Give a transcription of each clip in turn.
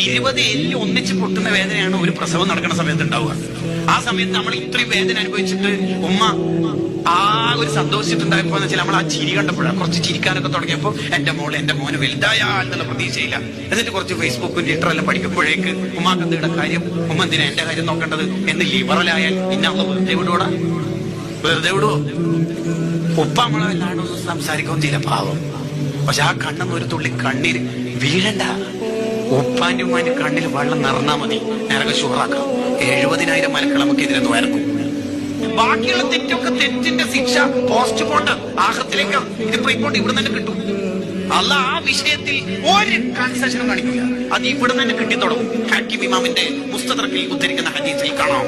ഇരുപത് എല്ല് ഒന്നിച്ച് പൊട്ടുന്ന വേദനയാണ് ഒരു പ്രസവം നടക്കുന്ന സമയത്ത് ഉണ്ടാവുക ആ സമയത്ത് നമ്മൾ ഇത്രയും വേദന അനുഭവിച്ചിട്ട് ഉമ്മ ആ ഒരു സന്തോഷിച്ചിട്ടുണ്ടായപ്പോ എന്ന് വെച്ചാൽ നമ്മൾ ആ ചിരി കണ്ടപ്പോഴാണ്. കുറച്ച് ചിരിക്കാനൊക്കെ തുടങ്ങിയപ്പോ എന്റെ മോൾ എന്റെ മോന് വലുതായ എന്നുള്ള പ്രതീക്ഷയില്ല. എന്നിട്ട് കുറച്ച് ഫേസ്ബുക്കും ട്വിറ്റർ എല്ലാം പഠിക്കുമ്പോഴേക്ക് ഉമ്മാക്ക് എന്തിയുടെ കാര്യം? ഉമ്മ എന്തിനാ എന്റെ കാര്യം നോക്കേണ്ടത്? എന്ന് ലിബറലായാൽ പിന്നെ അവൾ വെറുതെ വിടുവോടാ? വെറുതെ വിടുവോ? ഉപ്പ നമ്മളെ വല്ലാണ്ടൊന്നും സംസാരിക്കുകയും ചെയ്യില്ല പാവം. പക്ഷെ ആ കണ്ണെന്ന് ഒരു തുള്ളി കണ്ണീര് വീഴണ്ട. ഉപ്പാന്റെ കണ്ണിൽ വെള്ളം നിറഞ്ഞാ മതി. നരക ഷുറാക്കാം എഴുപതിനായിരം മലക്കളമൊക്കെ ഇതിനെ നോയർക്കും ബാക്കിയുള്ള തെറ്റൊക്കെ തെറ്റിന്റെ ശിക്ഷ പോസ്റ്റ് പോണ്ട് ആഹത്തിലേക്ക് ഇതിപ്പോ ഇങ്ങോട്ട് ഇവിടെ തന്നെ കിട്ടും. അല്ല ആ വിഷയത്തിൽ ഒരു കൺസെഷനും കാണിക്കില്ല. അത് ഇവിടെ തന്നെ കിട്ടിത്തുടങ്ങും. ഹാക്കിം ഇമാമിന്റെ പുസ്തകത്തിൽ ഉദ്ധരിക്കുന്ന ഹദീസിൽ കാണാം.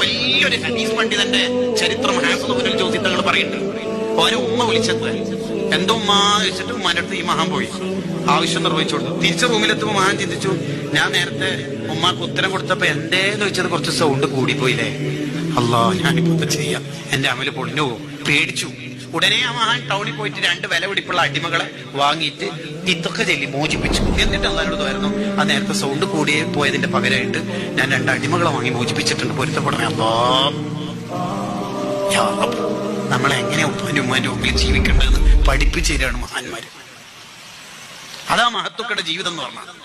വലിയൊരു ഹദീസ് പണ്ഡിതന്റെ ചരിത്രം ഹാസുൽ ജ്യോതിത്തങ്ങൾ പറയുന്നുണ്ട്. ഓരോ ഉമ്മ വിളിച്ചത്. എന്റെ ഉമ്മ വെച്ചിട്ട് ഉമ്മാന്റെ അടുത്ത് ഈ മഹാൻ പോയി. ആവശ്യം നിർവഹിച്ചു കൊടുത്തു. തിരിച്ച റൂമിലെത്തുമ്പോ മഹാൻ ചിന്തിച്ചു ഞാൻ നേരത്തെ ഉമ്മാക്ക് ഉത്തരം കൊടുത്തപ്പോ എന്തേന്ന് വെച്ചത് കുറച്ച് സൗണ്ട് കൂടിപ്പോയില്ലേ? അല്ലാ ഞാനിപ്പോ ചെയ്യാം? എന്റെ അമൽ പൊളിഞ്ഞു പേടിച്ചു. ഉടനെ ആ മഹാൻ ടൗണിൽ പോയിട്ട് രണ്ട് വില പിടിപ്പുള്ള അടിമകളെ വാങ്ങിയിട്ട് ഇതൊക്കെ ചെല്ലി മോചിപ്പിച്ചു. എന്നിട്ട് അള്ളാനോട് വരുന്നു ആ നേരത്തെ സൗണ്ട് കൂടിയേ പോയതിന്റെ പകരമായിട്ട് ഞാൻ രണ്ട് അടിമകളെ വാങ്ങി മോചിപ്പിച്ചിട്ടുണ്ട്. പൊരുത്തപ്പെടണേ അല്ലാ. നമ്മളെ എങ്ങനെ ഉപ്പാന്റെ ഉമ്മാന്റെ മുമ്പിൽ ജീവിക്കേണ്ടതെന്ന് പഠിപ്പിച്ചു തരാണ് മഹാന്മാര്. അതാ മഹത്വക്കളുടെ ജീവിതം എന്ന് പറഞ്ഞാൽ.